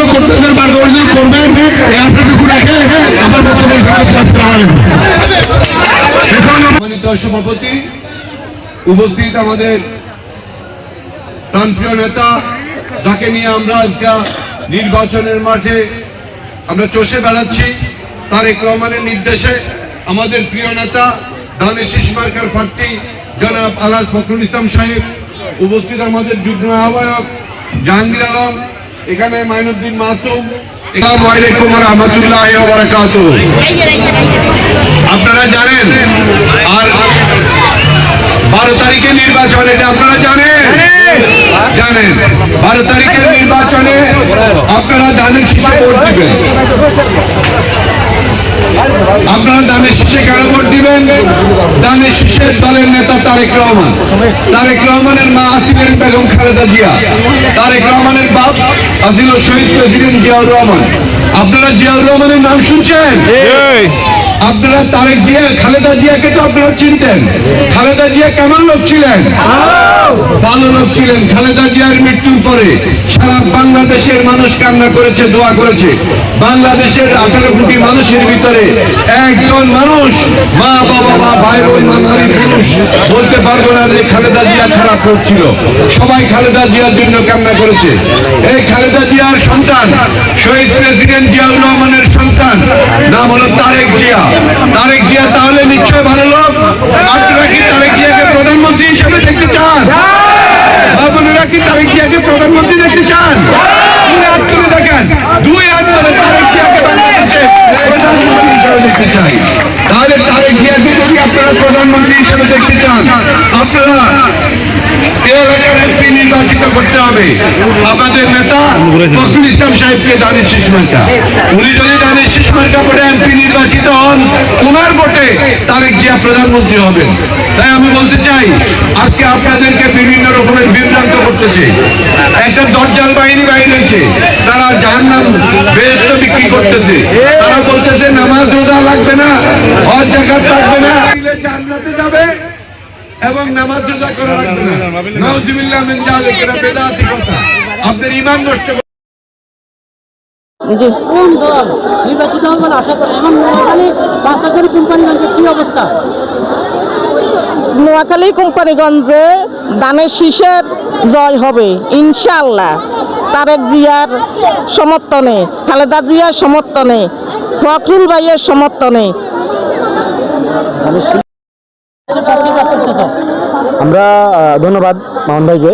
যে কর্তব্য করতেছেন করবেন রেখে আমার বক্তব্য সভাপতি, উপস্থিত আমাদের প্রাণপ্রিয় নেতা, যাকে নিয়ে আমরা আজকে নির্বাচনের মাঠে আমরা চষে বেড়াচ্ছি, তারেক রহমানের নির্দেশে আমাদের প্রিয় নেতা দানের শীষ প্রার্থী, জনাব ফখরুল ইসলাম সাহেব, উপস্থিত আমাদের যুগ্ম আহ্বায়ক, জাহাঙ্গীর আলম এখানে মাইনুদ্দিন মাসুম। আপনারা জানেন, আর বারো তারিখের নির্বাচন, এটা আপনারা জানেন? জানেন, বারো তারিখের নির্বাচনে আপনারা দানের শীষে ভোট দিবেন। দানের শীর্ষের দলের নেতা তারেক রহমান। তারেক রহমানের মা আসিলেন বেগম খালেদা জিয়া। তারেক রহমানের বাপ আসিল শহীদ প্রেসিডেন্ট জিয়াউর রহমান। আপনারা জিয়াউর রহমানের নাম শুনছেন? আপনারা তারেক জিয়া, খালেদা জিয়াকে তো আপনারা চিনতেন। খালেদা জিয়া কেমন লোক ছিলেন? ভালো লোক ছিলেন। খালেদা জিয়ার মৃত্যুর পরে সারা বাংলাদেশের মানুষ কান্না করেছে, দোয়া করেছে। বাংলাদেশের আঠারো কোটি মানুষের ভিতরে একজন মানুষ মা, বাবা, মা, ভাই, বোন মা নারী পুরুষ বলতে পারব না যে খালেদা জিয়া খারাপ করছিল সবাই খালেদা জিয়ার জন্য কান্না করেছে। এই খালেদা জিয়ার সন্তান, শহীদ প্রেসিডেন্ট জিয়াউর রহমানের সন্তান, নাম হলো তারেক জিয়া। তারেক জিয়া তাহলে নিশ্চয় ভালো লোক। আপনারা কি তারেক জিয়াকে প্রধানমন্ত্রী হিসেবে দেখতে চান? আপনারা কি তারেক জিয়াকে প্রধানমন্ত্রী দেখতে চান? দুই হাত তুলে দেখেন। দুই হাত তুলে তারেক তাহলে তারেক জিয়াকে যদি আপনারা প্রধানমন্ত্রী হিসেবে দেখতে চান, আপনারা প্রধানমন্ত্রী হবেন। তাই আমি বলতে চাই, আজকে আপনাদেরকে বিভিন্ন রকমের বিভ্রান্ত করতেছে। একটা দরজাল বাহিনী হয়েছে। তারা জাহান্নাম বেশ বিক্রি করতেছে। তারা বলতেছে, নামাজ রোজা লাগবে না, হজ জাকাত লাগবে না। জান্নাতে যাবে। এবং নামাজ রোজা করা লাগবে না। নাউজুবিল্লাহ মিন জালিক বেদাতি কথা। আপনার ঈমান নষ্ট যে কোন দল নির্বাচিত হবে বলে আশা করে এমন নোয়াখালী পাঁচ হাজার কোম্পানিগঞ্জের কি অবস্থা? নোয়াখালী কোম্পানিগঞ্জে দানের শীষের জয় হবে ইনশাল্লাহ তারেক জিয়ার সমর্থনে খালেদা জিয়ার সমর্থনে ফখরুল ভাইয়ের সমর্থনে সে প্রার্থী কাজ করতেছে আমরা ধন্যবাদ মামুন ভাইকে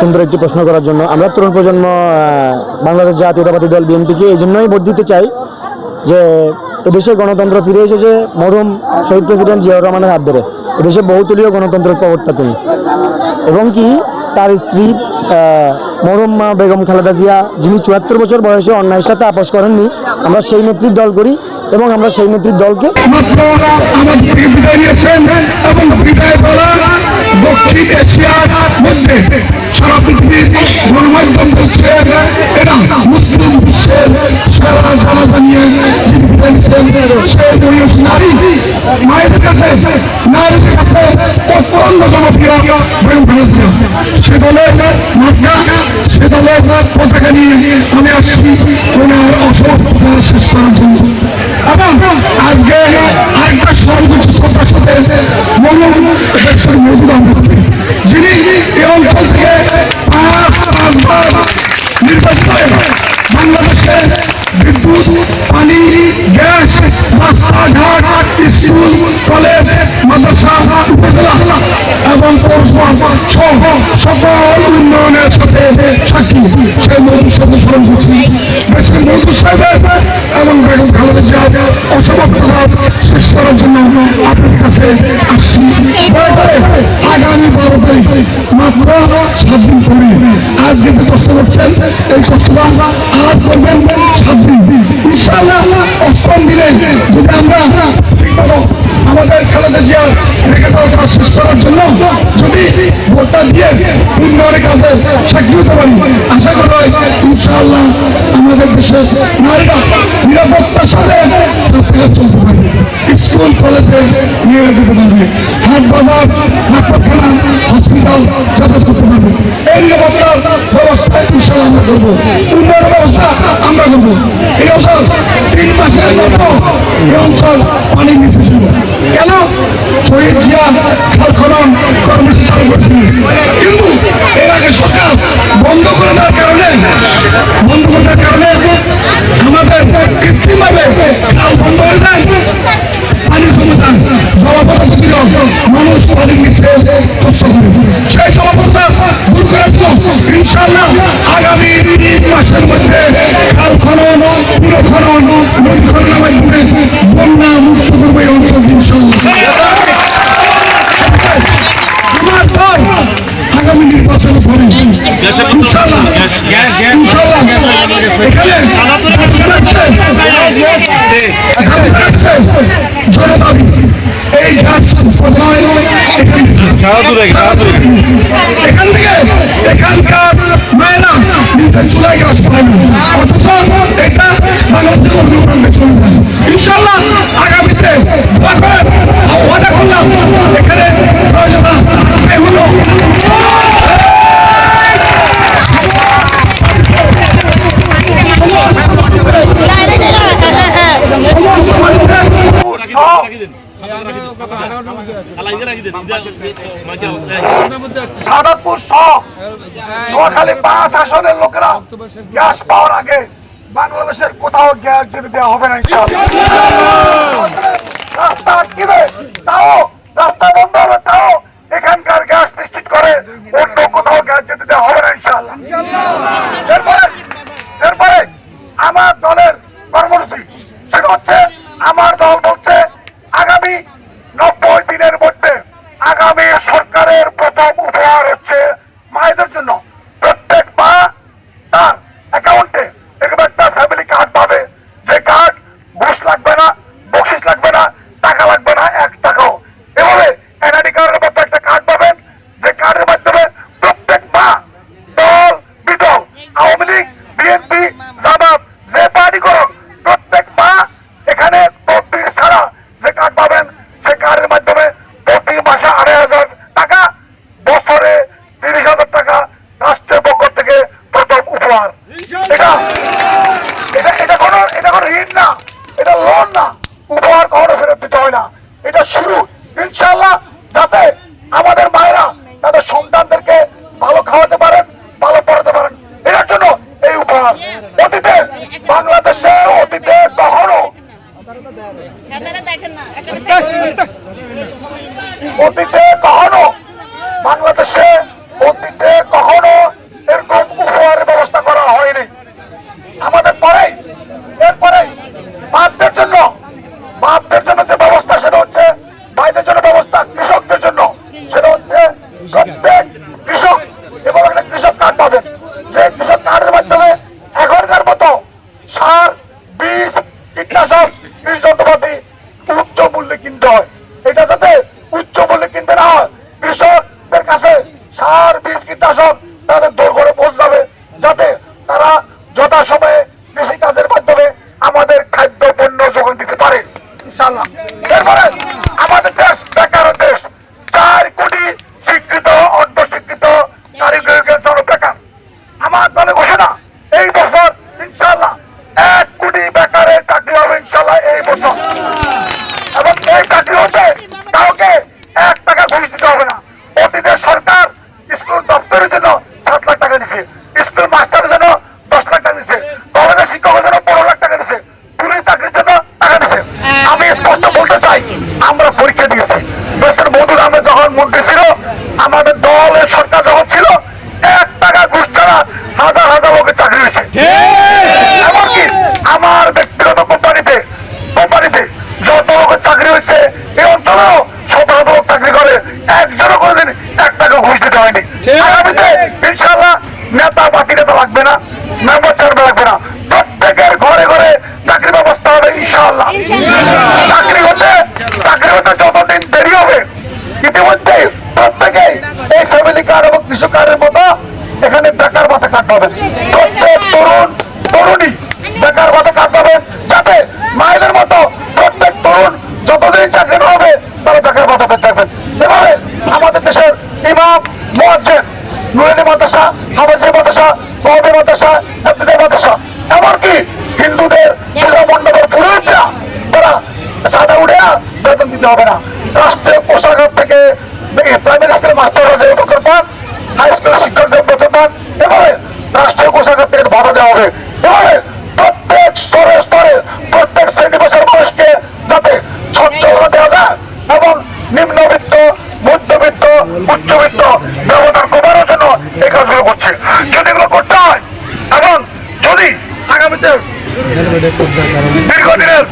সুন্দর একটি প্রশ্ন করার জন্য। আমরা তরুণ প্রজন্ম বাংলাদেশ জাতীয়তাবাদী দল বিএনপিকে এই জন্যই ভোট দিতে চাই যে এদেশে গণতন্ত্র ফিরে এসেছে মরহুম শহীদ প্রেসিডেন্ট জিয়াউর রহমানের হাত ধরে। এদেশে বহুতলীয় গণতন্ত্রের প্রবর্তা তিনি। এবং কি তার স্ত্রী আহ, মরহুম মা বেগম খালেদা জিয়া যিনি চুয়াত্তর বছর বয়সে অন্যায়ের সাথে আপোষ করেননি আমরা সেই নেত্রীর দল করি। এবং আমরা সেই নেত্রীর দলকে এবং বিদায় বলা দক্ষিণ এশিয়ার মধ্যে সারা পৃথিবীর গণমাধ্যম বলছে এরা মুসলিম বিশ্বের সেরা মায়ের কাছে নারীর কাছে অত্যন্ত জনপ্রিয় খালেদা সে দলে সে দলে পতাকা নিয়ে আমি আসছি ওনার অসভ্যতা শেষ করার জন্য এবং আজকে আরেকটা শ্রদ্ধার সাথে মরুম দেশের মজুদ আহমেদকে যিনি এই অঞ্চল থেকে পাঁচ পাঁচবার নির্বাচিত বাংলাদেশে বিদ্যুৎ, পানি, গ্যাস, রাস্তাঘাট সকল উন্নয়নের সাথে সাক্ষী সেই মধুর সাথে স্মরণ করছি দেশের মধুর সাহেবের এবং বেগম খালেদা জিয়ার অসমাপ্ততা শেষ করার জন্য আপনার কাছে আসছি আগামী বারো তারিখ মাত্র সাত দিন পরে আজকে যে কষ্ট করছেন এই কষ্টটা আলাপ করবেন সাত দিন ইনশাআল্লাহ অষ্টম দিনে যদি আমরা আমাদের খালেদা জিয়ার রেখে কাজ শেষ করার জন্য যদি ভোটটা দিয়ে উন্নয়নের কাজে সাক্ষী হতে পারি, আশা করা হয় ইনশাআল্লাহ আমাদের দেশের নারীরা নিরাপত্তার সাথে চলতে পারে স্কুল, কলেজে নিয়ে যেতে পারবে হাট বাজার ডাক্তারখানা হসপিটাল, যাতায়াত করতে পারবে। এই নিরাপত্তার ব্যবস্থা ইনশাল্লাহ আমরা করব। উন্নয়নের ব্যবস্থা আমরা করব। এই অঞ্চল তিন মাসের মতো এই অঞ্চল পানি নিচে ছিল। কেন? শহীদ জিয়া খাল খনন কর্মসূচি চালু করেছিলেন কিন্তু এর আগে সরকার বন্ধ করে দেওয়ার কারণে, বন্ধ করে দেওয়ার কারণে আমাদের কৃত্রিমভাবে খাল বন্ধ হয়ে যায় পানি জমে যায় জলাপথা দিল মানুষ পানি নিচ্ছে কষ্ট করে। সেই জলাপথা দূর করার জন্য ইনশাল্লাহ আগামী তিন মাসের মধ্যে খাল খনন পুরো খনন, নদী খননের মাধ্যমে বন্যা মুক্ত করবে অঞ্চল ইনশাল্লাহ জনদাবি এই গাছ প্রধান এখান থেকে। এখানকার মায়েরা নিজের চুলাই গাছ পায় অথচ এটা বাংলাদেশের অন্য চলে যায়। ইনশাল্লাহ আগামীতে দোয়া করেন ওয়াদা করলাম এখানে প্রয়োজন রাস্তা এই হলো সমস্ত মানুষের সাদাতপুর পাঁচ আসনের লোকেরা গ্যাস পাওয়ার আগে বাংলাদেশের কোথাও গ্যাস দেওয়া হবে না রাস্তা আটকিবে, তাও, রাস্তা বন্ধ হবে, তাও এখানকার গ্যাস নিশ্চিত করে অন্য কোথাও গ্যাস যেতে দেওয়া হবে না, ইনশাআল্লাহ। এরপরে এরপরে আমার দলের কর্মসূচি, সেটা হচ্ছে আমার দল বলছে অতীতে তারা যথাসময়ে কৃষি কাজের মাধ্যমে আমাদের খাদ্য পণ্য যোগান দিতে পারে। ইনশাল্লাহ আমাদের দেশ বেকার দেশ চার কোটি শিক্ষিত অর্ধ শিক্ষিত বেকার। আমার দলে ঘোষণা এই বছর ইনশাল্লাহ এক কোটি বেকারের চাকরি হবে ইনশাল্লাহ এই বছর। এবং এই চাকরি হতে কাউকে এক টাকা ঘুষ দিতে হবে না। অতীতের সরকার স্কুল দপ্তরের জন্য সাত লাখ টাকা দিছে কার্ড প্রত্যেক তরুণ, তরুণী বেকার ভাতা কার্ড যাতে মায়েদের মতো প্রত্যেক তরুণ যতদিন চাকরি না হবে, তারা বেকার ভাতা থাকবেন এভাবে আমাদের দেশের ইমাম মহাজেন নুরানি মাদ্রাসা হাবাজি মাদ্রাসা, মহাবী মাদ্রাসা এফতিদের মাদ্রাসা, এমনকি হিন্দুদের পূজা মণ্ডপের পুরোহিতরা, তারা সাদা উঠে বেতন দিতে হবে না। রাষ্ট্রীয় পোশাক থেকে প্রাইভেট স্কুলের মাস্টার যে উপকার পান হাই স্কুলের থেকে হবে প্রত্যেক স্তরে স্তরে, প্রত্যেক শ্রেণি পেশার মানুষকে যাতে সচ্ছলতা দেওয়া যায় এবং নিম্নবিত্ত, মধ্যবিত্ত, উচ্চবিত্ত ব্যবধান কমানোর জন্য এই কাজগুলো করছে। যদি এগুলো করতে হয়, এবং যদি আগামীতে দীর্ঘদিনের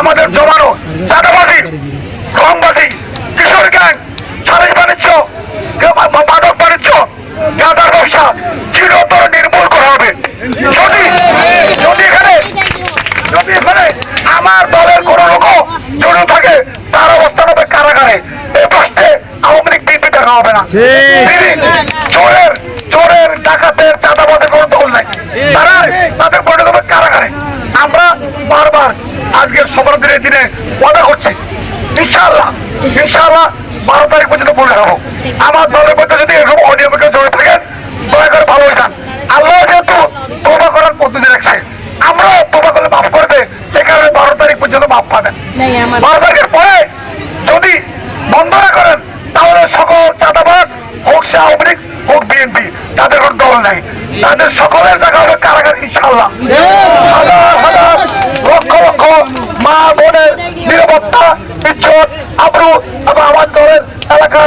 আমাদের জমানো চাঁদাবাজি কিশোর গ্যাং সারিক বাণিজ্য মাদক বাণিজ্য গাঁদার ব্যবসা চিরতর নির্মূল করা হবে যদি যদি এখানে যদি এখানে আমার দলের কোন লোকও জড়িত থাকে তার অবস্থান হবে কারাগারে। এই প্রশ্নে আওয়ামী লীগ বিএনপি দেখা হবে না। চোরের চোরের ডাকাতের চাঁদাবাদের কোনো দল নাই। তারা তাদের পরিণত হবে কারাগারে। আমরা বারবার আজকের সবার দিনের দিনে ওয়াদা করছি ইনশাআল্লাহ ইনশাআল্লাহ বারো তারিখ পর্যন্ত মনে হব আমার দলের মধ্যে যদি এরকম অনিয়মিত জড়িত থাকেন দয়া করে ভালো হয়ে যান। আল্লাহ যেহেতু তোবা করার পদ্ধতি রাখছে আমরা তোবা করলে মাফ করে দে এ কারণে বারো তারিখ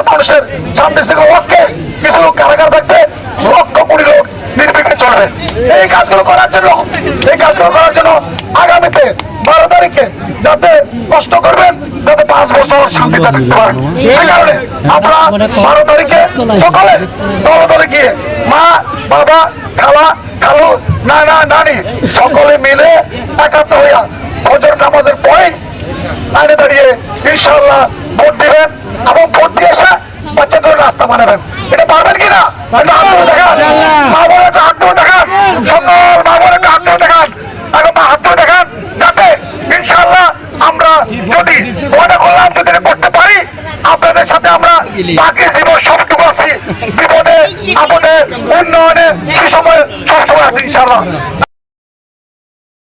মানুষের কারাগার থাকবে, লক্ষ কোটি লোক নির্বিঘ্নে এই কাজগুলো করার জন্য, এই কাজগুলো করার জন্য আগামীতে বারো তারিখে যাতে কষ্ট করবেন যাতে পাঁচ বছর শান্তিতে থাকতে পারেন। সেই কারণে আমরা বারো তারিখে সকলে দলে দলে গিয়ে মা বাবা খালা খালু নানা নানি সকলে মিলে একাত্ম হইয়া ফজর নামাজের পরে লাইনে দাঁড়িয়ে ইনশাল্লাহ ভোট দিবেন এবং ভোট দিয়ে এসে বাচ্চাদের রাস্তা বানাবেন। এটা পারবেন কিনা এটা হাত তুলে দেখান মা বোন একটা হাত তুলে দেখান সকল মা বোন একটা হাত তুলে দেখান এখন মা হাত তুলে দেখান যাতে ইনশাল্লাহ আমরা যদি ওটা করলাম যদি এটা করতে পারি আপনাদের সাথে আমরা বাকি জীবন সবটুকু আছি। বিপদে আমাদের উন্নয়নে সে সময় সবসময় আছি ইনশাল্লাহ